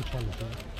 inşallah.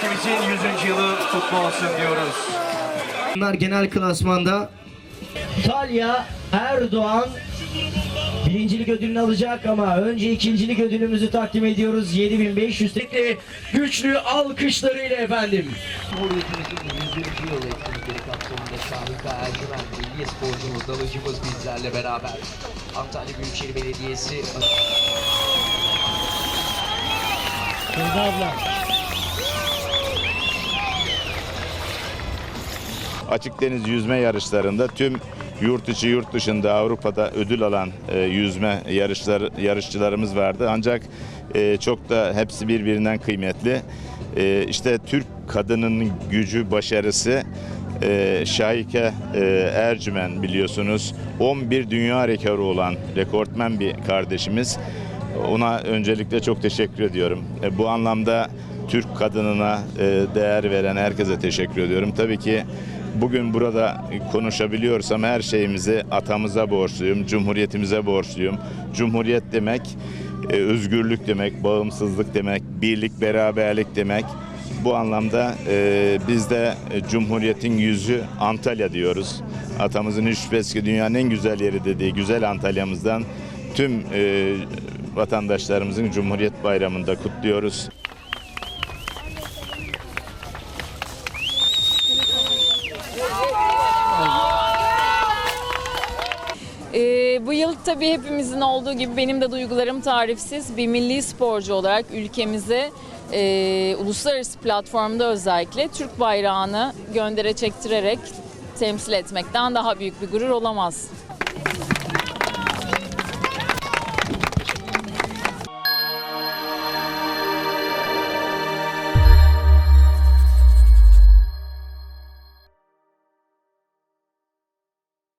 Cumhuriyetimizin 100. yılı kutlu olsun diyoruz. Bunlar genel klasmanda Talya Erdoğan birincilik ödülünü alacak ama önce ikincilik ödülümüzü takdim ediyoruz. 7500 tekli güçlü alkışlarıyla efendim. Cumhuriyetimizin 100. yıl etkinlikleri kapsamında Şahika Ercüment Milli Sporcumuz dalıcımız bizlerle beraber. Antalya Büyükşehir Belediyesi Açık deniz yüzme yarışlarında tüm yurt içi yurt dışında Avrupa'da ödül alan e, yüzme yarışlar yarışçılarımız vardı. Ancak e, çok da hepsi birbirinden kıymetli. E, işte Türk kadının gücü, başarısı e, Şahike e, Ercümen biliyorsunuz 11 dünya rekoru olan rekortmen bir kardeşimiz. Ona öncelikle çok teşekkür ediyorum. E, bu anlamda Türk kadınına e, değer veren herkese teşekkür ediyorum. Tabii ki bugün burada konuşabiliyorsam her şeyimizi atamıza borçluyum, cumhuriyetimize borçluyum. Cumhuriyet demek e, özgürlük demek, bağımsızlık demek, birlik, beraberlik demek. Bu anlamda e, biz de e, Cumhuriyet'in yüzü Antalya diyoruz. Atamızın hiç şüphesiz ki dünyanın en güzel yeri dediği güzel Antalya'mızdan tüm e, vatandaşlarımızın Cumhuriyet Bayramı'nda kutluyoruz. Bu yıl tabii hepimizin olduğu gibi benim de duygularım tarifsiz. Bir milli sporcu olarak ülkemize e, uluslararası platformda özellikle Türk bayrağını göndere çektirerek temsil etmekten daha büyük bir gurur olamaz.